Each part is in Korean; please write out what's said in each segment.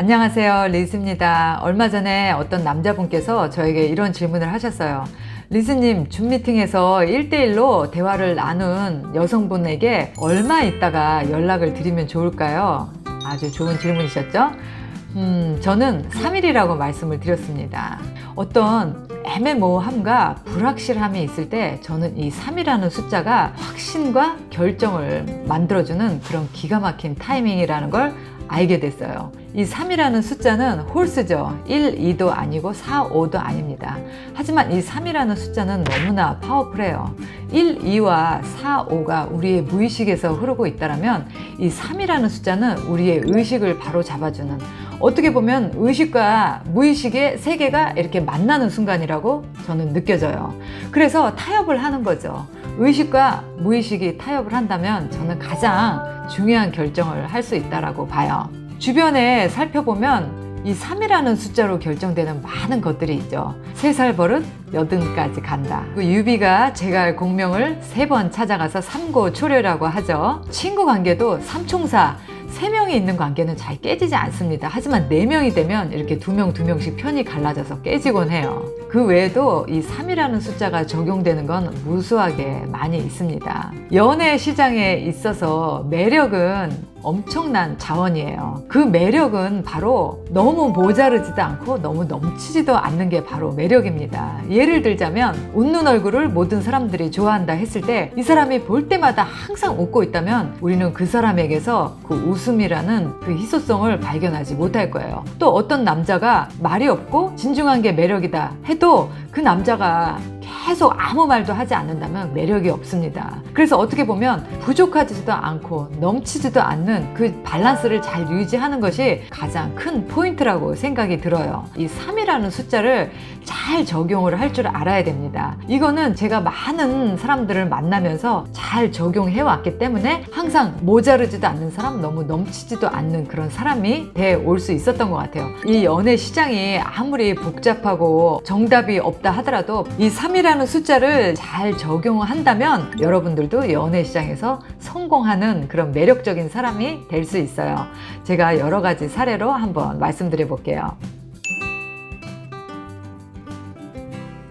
안녕하세요. 리즈입니다. 얼마 전에 어떤 남자분께서 저에게 이런 질문을 하셨어요. 리즈님, 줌 미팅에서 1대1로 대화를 나눈 여성분에게 얼마 있다가 연락을 드리면 좋을까요? 아주 좋은 질문이셨죠? 음, 저는 3일이라고 말씀을 드렸습니다. 어떤 애매모호함과 불확실함이 있을 때 저는 이 3이라는 숫자가 확신과 결정을 만들어주는 그런 기가 막힌 타이밍이라는 걸 알게 됐어요. 이 3이라는 숫자는 홀수죠. 1, 2도 아니고 4, 5도 아닙니다. 하지만 이 3이라는 숫자는 너무나 파워풀해요. 1, 2와 4, 5가 우리의 무의식에서 흐르고 있다면 이 3이라는 숫자는 우리의 의식을 바로 잡아주는 어떻게 보면 의식과 무의식의 세계가 이렇게 만나는 순간이라고 저는 느껴져요. 그래서 타협을 하는 거죠. 의식과 무의식이 타협을 한다면 저는 가장 중요한 결정을 할 수 있다라고 봐요. 주변에 살펴보면 이 3이라는 숫자로 결정되는 많은 것들이 있죠. 세살 버릇 여든까지 간다. 그 유비가 제가 할 공명을 세 번 찾아가서 삼고 초려라고 하죠. 친구 관계도 삼총사 세 명이 있는 관계는 잘 깨지지 않습니다. 하지만 네 명이 되면 이렇게 두 명, 두 명씩 편이 갈라져서 깨지곤 해요. 그 외에도 이 3이라는 숫자가 적용되는 건 무수하게 많이 있습니다. 연애 시장에 있어서 매력은 엄청난 자원이에요. 그 매력은 바로 너무 모자르지도 않고 너무 넘치지도 않는 게 바로 매력입니다. 예를 들자면 웃는 얼굴을 모든 사람들이 좋아한다 했을 때 이 사람이 볼 때마다 항상 웃고 있다면 우리는 그 사람에게서 그 웃음이라는 그 희소성을 발견하지 못할 거예요. 또 어떤 남자가 말이 없고 진중한 게 매력이다 해도 그 남자가 계속 아무 말도 하지 않는다면 매력이 없습니다. 그래서 어떻게 보면 부족하지도 않고 넘치지도 않는 그 밸런스를 잘 유지하는 것이 가장 큰 포인트라고 생각이 들어요. 이 3이라는 숫자를 잘 적용을 할 줄 알아야 됩니다. 이거는 제가 많은 사람들을 만나면서 잘 적용해 왔기 때문에 항상 모자르지도 않는 사람, 너무 넘치지도 않는 그런 사람이 돼 올 수 있었던 것 같아요. 이 연애 시장이 아무리 복잡하고 정답이 없다 하더라도 이 3이라는 숫자를 잘 적용한다면 여러분들도 연애 시장에서 성공하는 그런 매력적인 사람이 될 수 있어요. 제가 여러 가지 사례로 한번 말씀드려 볼게요.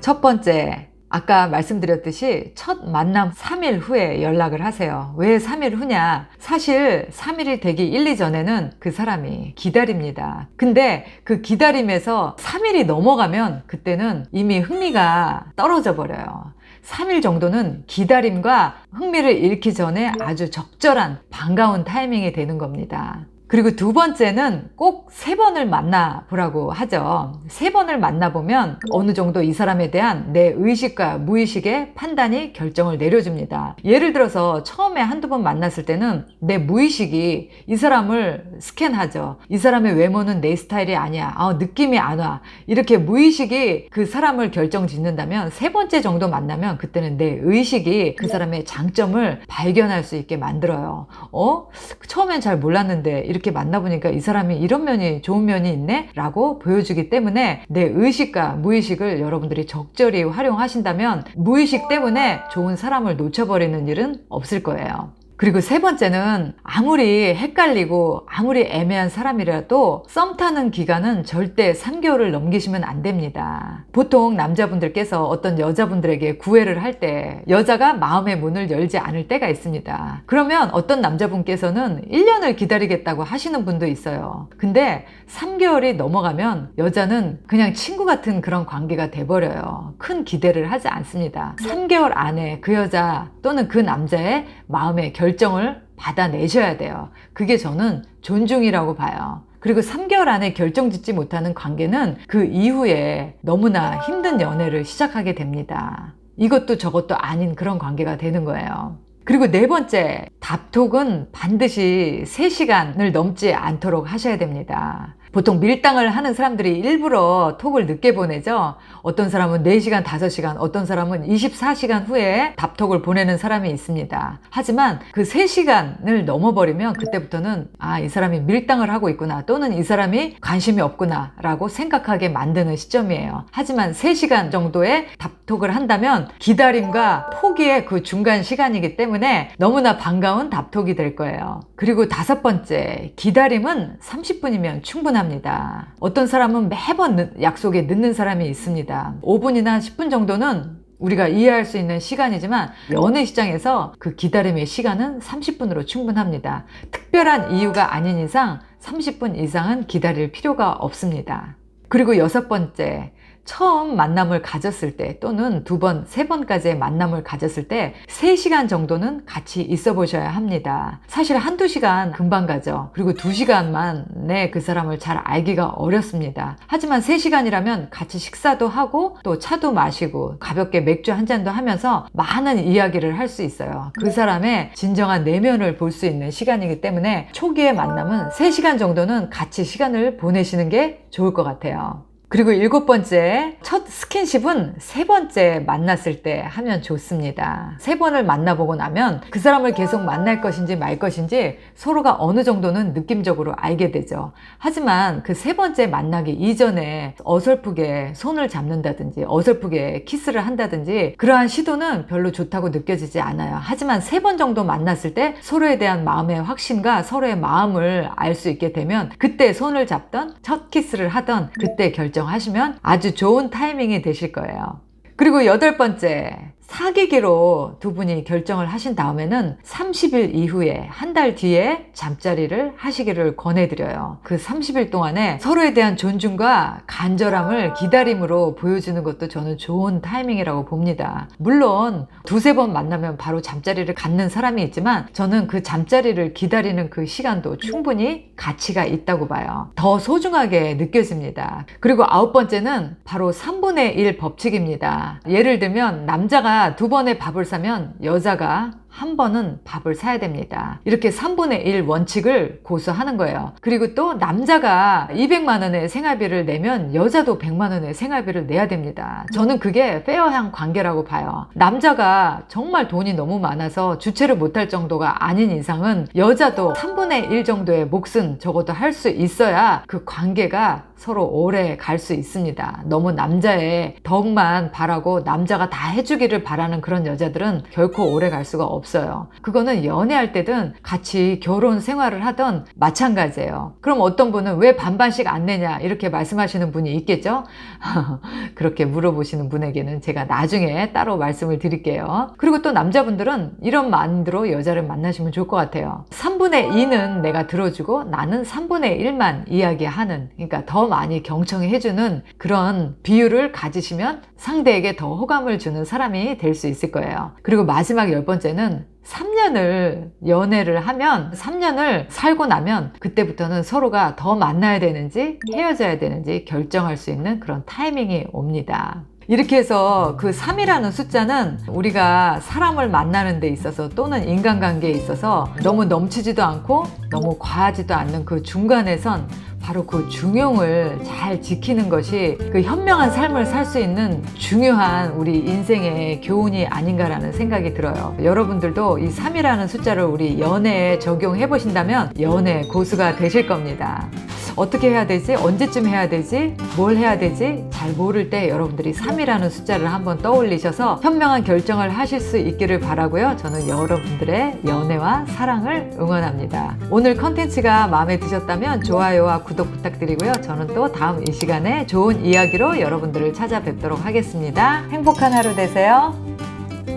첫 번째, 아까 말씀드렸듯이 첫 만남 3일 후에 연락을 하세요. 왜 3일 후냐? 사실 3일이 되기 1, 2전에는 그 사람이 기다립니다. 근데 그 기다림에서 3일이 넘어가면 그때는 이미 흥미가 떨어져 버려요. 3일 정도는 기다림과 흥미를 잃기 전에 아주 적절한 반가운 타이밍이 되는 겁니다. 그리고 두 번째는 꼭 세 번을 만나보라고 하죠. 세 번을 만나보면 어느 정도 이 사람에 대한 내 의식과 무의식의 판단이 결정을 내려줍니다. 예를 들어서 처음에 한두 번 만났을 때는 내 무의식이 이 사람을 스캔하죠. 이 사람의 외모는 내 스타일이 아니야. 아, 느낌이 안 와. 이렇게 무의식이 그 사람을 결정 짓는다면 세 번째 정도 만나면 그때는 내 의식이 그 사람의 장점을 발견할 수 있게 만들어요. 어? 처음엔 잘 몰랐는데 이렇게 만나보니까 이 사람이 이런 면이 좋은 면이 있네? 라고 보여주기 때문에 내 의식과 무의식을 여러분들이 적절히 활용하신다면 무의식 때문에 좋은 사람을 놓쳐버리는 일은 없을 거예요. 그리고 세 번째는 아무리 헷갈리고 아무리 애매한 사람이라도 썸 타는 기간은 절대 3개월을 넘기시면 안 됩니다. 보통 남자분들께서 어떤 여자분들에게 구애를 할 때 여자가 마음의 문을 열지 않을 때가 있습니다. 그러면 어떤 남자분께서는 1년을 기다리겠다고 하시는 분도 있어요. 근데 3개월이 넘어가면 여자는 그냥 친구 같은 그런 관계가 돼버려요. 큰 기대를 하지 않습니다. 3개월 안에 그 여자 또는 그 남자의 마음의 결 결정을 받아내셔야 돼요. 그게 저는 존중이라고 봐요. 그리고 3개월 안에 결정 짓지 못하는 관계는 그 이후에 너무나 힘든 연애를 시작하게 됩니다. 이것도 저것도 아닌 그런 관계가 되는 거예요. 그리고 네 번째, 답톡은 반드시 3시간을 넘지 않도록 하셔야 됩니다. 보통 밀당을 하는 사람들이 일부러 톡을 늦게 보내죠. 어떤 사람은 4시간, 5시간, 어떤 사람은 24시간 후에 답톡을 보내는 사람이 있습니다. 하지만 그 3시간을 넘어버리면 그때부터는 아, 이 사람이 밀당을 하고 있구나 또는 이 사람이 관심이 없구나 라고 생각하게 만드는 시점이에요. 하지만 3시간 정도의 답톡을 한다면 기다림과 포기의 그 중간 시간이기 때문에 너무나 반가운 답톡이 될 거예요. 그리고 다섯 번째, 기다림은 30분이면 충분합니다. 충분합니다. 어떤 사람은 매번 늦- 약속에 늦는 사람이 있습니다. 5분이나 10분 정도는 우리가 이해할 수 있는 시간이지만 연애 시장에서 그 기다림의 시간은 30분으로 충분합니다. 특별한 이유가 아닌 이상 30분 이상은 기다릴 필요가 없습니다. 그리고 여섯 번째, 처음 만남을 가졌을 때 또는 두 번, 세 번까지의 만남을 가졌을 때 3시간 정도는 같이 있어 보셔야 합니다. 사실 한두 시간 금방 가죠. 그리고 두 시간만에 그 사람을 잘 알기가 어렵습니다. 하지만 3시간이라면 같이 식사도 하고 또 차도 마시고 가볍게 맥주 한 잔도 하면서 많은 이야기를 할 수 있어요. 그 사람의 진정한 내면을 볼 수 있는 시간이기 때문에 초기의 만남은 3시간 정도는 같이 시간을 보내시는 게 좋을 것 같아요. 그리고 일곱 번째, 첫 스킨십은 세 번째 만났을 때 하면 좋습니다. 세 번을 만나보고 나면 그 사람을 계속 만날 것인지 말 것인지 서로가 어느 정도는 느낌적으로 알게 되죠. 하지만 그 세 번째 만나기 이전에 어설프게 손을 잡는다든지 어설프게 키스를 한다든지 그러한 시도는 별로 좋다고 느껴지지 않아요. 하지만 세 번 정도 만났을 때 서로에 대한 마음의 확신과 서로의 마음을 알 수 있게 되면 그때 손을 잡던 첫 키스를 하던 그때 결정 하시면 아주 좋은 타이밍이 되실 거예요. 그리고 여덟 번째, 사귀기로 두 분이 결정을 하신 다음에는 30일 이후에 한 달 뒤에 잠자리를 하시기를 권해드려요. 그 30일 동안에 서로에 대한 존중과 간절함을 기다림으로 보여주는 것도 저는 좋은 타이밍이라고 봅니다. 물론 두세 번 만나면 바로 잠자리를 갖는 사람이 있지만 저는 그 잠자리를 기다리는 그 시간도 충분히 가치가 있다고 봐요. 더 소중하게 느껴집니다. 그리고 아홉 번째는 바로 3분의 1 법칙입니다. 예를 들면 남자가 두 번의 밥을 사면 여자가 한 번은 밥을 사야 됩니다. 이렇게 3분의 1 원칙을 고수하는 거예요. 그리고 또 남자가 200만 원의 생활비를 내면 여자도 100만 원의 생활비를 내야 됩니다. 저는 그게 페어한 관계라고 봐요. 남자가 정말 돈이 너무 많아서 주체를 못할 정도가 아닌 이상은 여자도 3분의 1 정도의 몫은 적어도 할 수 있어야 그 관계가 서로 오래 갈 수 있습니다. 너무 남자의 덕만 바라고 남자가 다 해주기를 바라는 그런 여자들은 결코 오래 갈 수가 없 어요. 그거는 연애할 때든 같이 결혼 생활을 하던 마찬가지예요. 그럼 어떤 분은 왜 반반씩 안 내냐 이렇게 말씀하시는 분이 있겠죠? 그렇게 물어보시는 분에게는 제가 나중에 따로 말씀을 드릴게요. 그리고 또 남자분들은 이런 마인드로 여자를 만나시면 좋을 것 같아요. 3분의 2는 내가 들어주고 나는 3분의 1만 이야기하는 그러니까 더 많이 경청해 해주는 그런 비율을 가지시면 상대에게 더 호감을 주는 사람이 될 수 있을 거예요. 그리고 마지막 열 번째는 3년을 연애를 하면 3년을 살고 나면 그때부터는 서로가 더 만나야 되는지 헤어져야 되는지 결정할 수 있는 그런 타이밍이 옵니다. 이렇게 해서 그 3이라는 숫자는 우리가 사람을 만나는 데 있어서 또는 인간관계에 있어서 너무 넘치지도 않고 너무 과하지도 않는 그 중간에선 바로 그 중용을 잘 지키는 것이 그 현명한 삶을 살 수 있는 중요한 우리 인생의 교훈이 아닌가라는 생각이 들어요. 여러분들도 이 3이라는 숫자를 우리 연애에 적용해 보신다면 연애 고수가 되실 겁니다. 어떻게 해야 되지? 언제쯤 해야 되지? 뭘 해야 되지? 잘 모를 때 여러분들이 3이라는 숫자를 한번 떠올리셔서 현명한 결정을 하실 수 있기를 바라고요. 저는 여러분들의 연애와 사랑을 응원합니다. 오늘 컨텐츠가 마음에 드셨다면 좋아요와 구독 부탁드리고요. 저는 또 다음 이 시간에 좋은 이야기로 여러분들을 찾아뵙도록 하겠습니다. 행복한 하루 되세요.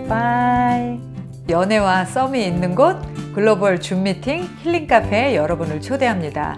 바이. 연애와 썸이 있는 곳 글로벌 줌 미팅 힐링 카페에 여러분을 초대합니다.